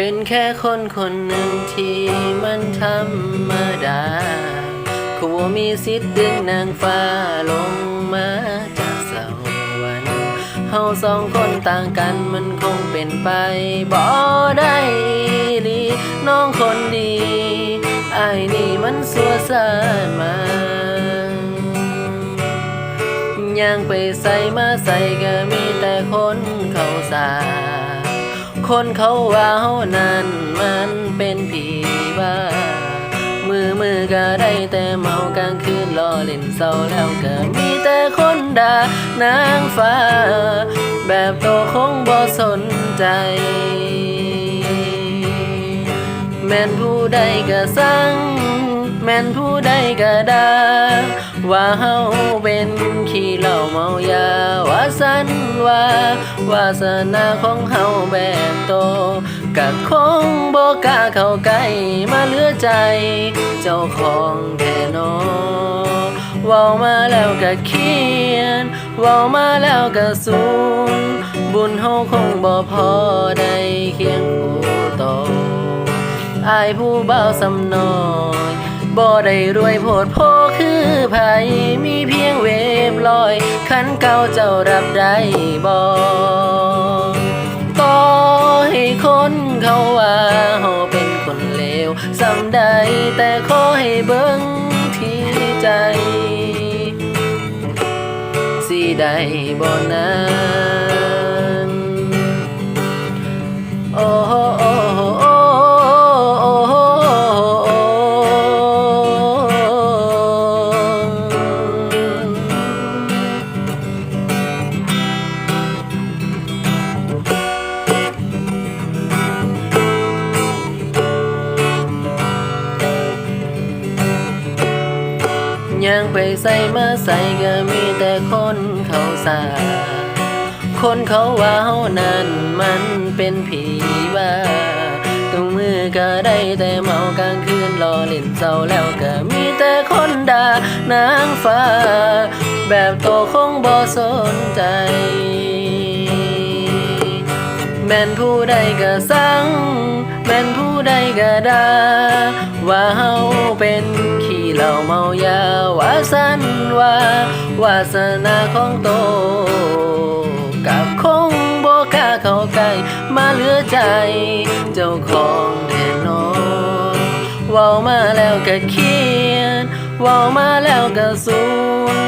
เป็นแค่คนคนหนึ่งที่มันธรรมดาเขาว่มีสิทธิ์ดึงนางฟ้าลงมาจากสวรรค์เฮาสองคนต่างกันมันคงเป็นไปบ่ได้อีหลีน้องคนดีไอ้นี่มันสัวสานมาย่างไปใส่มาใส่ก็มีแต่คนเขาสา คนเขาว่าเฮานั้นมันเป็นผีบ้า มือมือก็ได้แต่เมากลางคืนรอเล่นเศร้าแล้วก็มีแต่คนด่านางฟ้า แบบโตคงบ่สนใจ แม่นผู้ใดก็สั่งแม่นผู้ใดก็ด่าว่าเฮาเป็นขี้เหล้าเมายา ว่าวาสนาของเฮาแบบโตกะคงบ่กล้าเข้าใกล้มาเหลือใจ เจ้าของแท้นอเว้ามาแล้วก็เขียนเว้ามาแล้วก็สูญบุญเฮาคงบ่พอได้เคียงคู่ต่อายผู้เบาสำน้อยบ่ได้รวยโพดโพคือไผ ลอยขันเก่าเจ้ารับได้บ่ต่อให้คนเขาว่าเฮาเป็นคนเลวสำใดแต่ขอให้เบิ่งที่ใจ สิได้บ่นะ ยังไปใส่มาใส่ก็มีแต่คนเขาสาคนเขาว่าเฮานั้นมันเป็นผีบ้าตรงมือก็ได้แต่เมากลางคืนรอเล่นเศร้าแล้วก็มีแต่คนด่านางฟ้า แบบโตคงบ่สนใจ แม่นผู้ใดก็สั่งแม่นผู้ใดก็ด่าว่าเฮา สนาของโตกับคงบ่กล้าเข้าใกล้มาเหลือใจ เจ้าของแน่นอนเว้ามาแล้วก็เขียนเว้ามาแล้วก็สูญ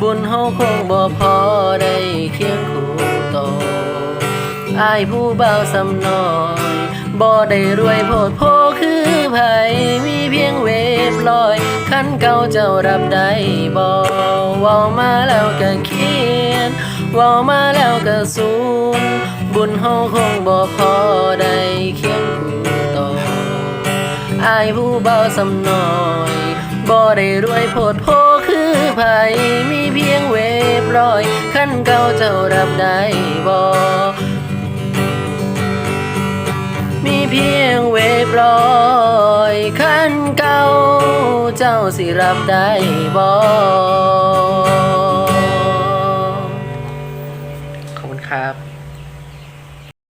บุญเฮาคงบ่พอได้เคียงคู่โตอายผู้เบาสำน้อยบ่ได้รวยโพดโพคือไผมีเพียงเว ลอยคันเก่าเจ้ารับได้บ่ว้ามาแล้วก็เขียนว้ามาแล้วก็สูญบุญเฮาคงบ่พอได้เคียงคู่ต่ออายผู้เบาสำน้อยบ่ได้รวยโพดโพคือไผมีเพียงเวฟลอยคันเก่าเจ้ารับได้บ่ มีเพียงเวฟลอยขั้นเก่า เจ้าสิรับได้บ่ขอบคุณครับ